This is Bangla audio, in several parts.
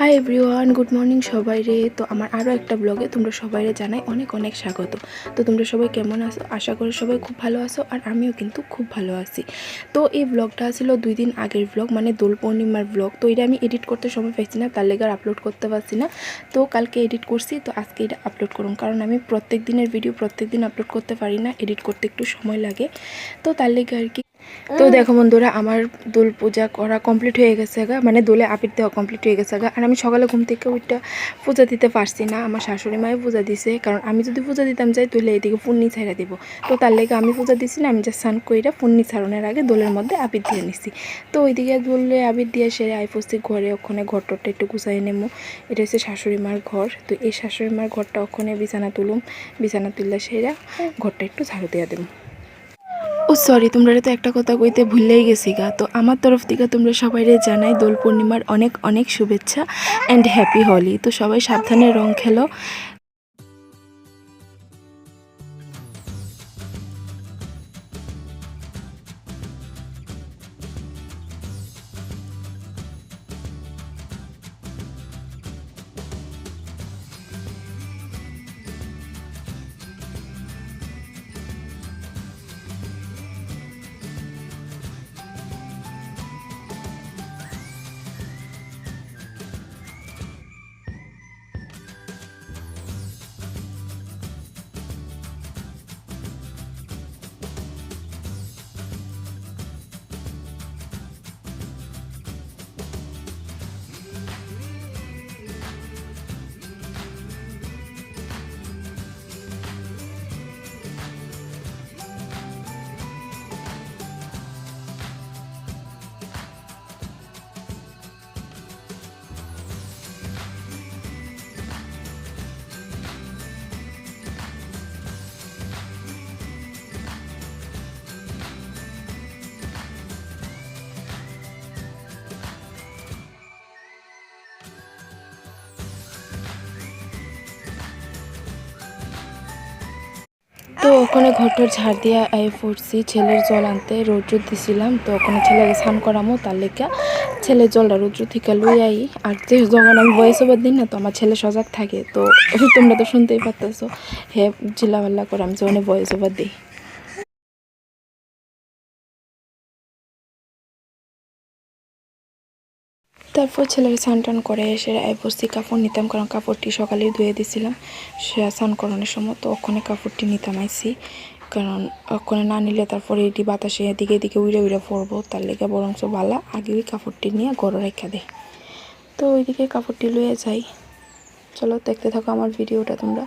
হাই এভরিওয়ান গুড মর্নিং সবাই রে। তো আমার আরও একটা ব্লগে তোমরা সবাই রে জানাই অনেক অনেক স্বাগত। তো তোমরা সবাই কেমন আছো? আশা করি সবাই খুব ভালো আছো আর আমিও কিন্তু খুব ভালো আছি। তো এই ব্লগটা ছিল দুই দিন আগের ব্লগ মানে দোল পূর্ণিমার ব্লগ তো এটা আমি এডিট করতে সময় পাইছি না, তার লেগে আপলোড করতে পারছি না। তো কালকে এডিট করছি, তো আজকে এটা আপলোড করুন কারণ আমি প্রত্যেক দিনের ভিডিও প্রত্যেক দিন আপলোড করতে পারি না এডিট করতে একটু সময় লাগে। তো তার লেগে আর কি তো দেখো বন্ধুরা, আমার দোল পূজা করা কমপ্লিট হয়ে গেছে গা। মানে দোলে আপির দেওয়া কমপ্লিট হয়ে গেছে গা। আর আমি সকালে ঘুম থেকে ওইটা পূজা দিতে পারছি না। আমার শাশুড়ি মায়ে পূজা দিছে। কারণ আমি যদি পূজা দিতাম যাই, তাহলে এইদিকে পুণ্যি ছাইড়া দিব। তো তার লেগে আমি পূজা দিছি না, আমি যা স্নান কইরা পুণ্যি ছাড়নের আগে দোলের মধ্যে আবির দিয়ে নিছি। তো ওইদিকে দোলে আবির দিয়ে সেরে আই পড়ছি ঘরে, ওখানে ঘর ঘরটরটা একটু গুছাই নেব এটা হচ্ছে শাশুড়ি মার ঘর। তো এই শাশুড়ি মার ঘরটা ওখানে বিছানা তুলুম। বিছানা তুললে সেরা ঘরটা একটু ঝাড়ু দেওয়া দেবো। ও সরি তোমরা তো একটা কথা কইতে ভুললেই গেছি গা। তো আমার তরফ থেকে তোমরা সবাইরে জানাই দোল পূর্ণিমার অনেক অনেক শুভেচ্ছা অ্যান্ড হ্যাপি হলি। তো সবাই সাবধানে রং খেলো। তো ওখানে ঘরটার ঝাড় দিয়া আই পড়ছি ছেলের জল আনতে রৌদ্র দিছিলাম, তো ওখানে ছেলেকে স্নান করামো, তার লেখা ছেলের জলটা রৌদ্র থেকে লই আই। আর তো যখন আমি বয়স ওভার দিন না, তো আমার ছেলে সজাগ থাকে, তো তোমরা তো শুনতেই পারতেছো, হে চিল্লাপাল্লা করে আমি যখন বয়স ওভার দিই। তারপর ছেলের স্নান টান করে এসে বসছি কাপড় নিতাম, কারণ কাপড়টি সকালেই ধুয়ে দিছিলাম। সে স্নান করানোর সময় তো ওখানে কাপড়টি নিতাম আইসি কারণ ওখানে না নিলে তারপরে এটি বাতাসে এদিকে এদিকে উড়ে উড়ে পড়ব, তার লেগে বরঞ্চ বালা আগে ওই কাপড়টি নিয়ে গড়ে রেখে দেয় তো ওইদিকে কাপড়টি লুয়ে যাই। চলো দেখতে থাকো আমার ভিডিওটা তোমরা।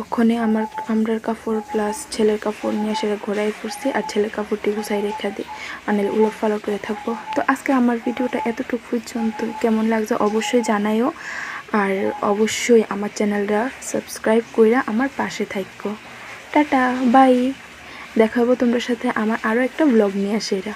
ওখানে আমার আমরার কাপড় প্লাস ছেলের কাপড় নিয়ে সেটা ঘোরাই পড়ছি আর ছেলের কাপড়টি গুছাই রেখে দিই। মানে উলট ফালট করে থাকব। তো আজকে আমার ভিডিওটা এতটুকু পর্যন্ত। কেমন লাগছে অবশ্যই জানাইও আর অবশ্যই আমার চ্যানেলটা সাবস্ক্রাইব কইরা আমার পাশে থাকব। টাটা বাই দেখা হব তোমাদের সাথে আমার আরও একটা ব্লগ নিয়ে আসে এরা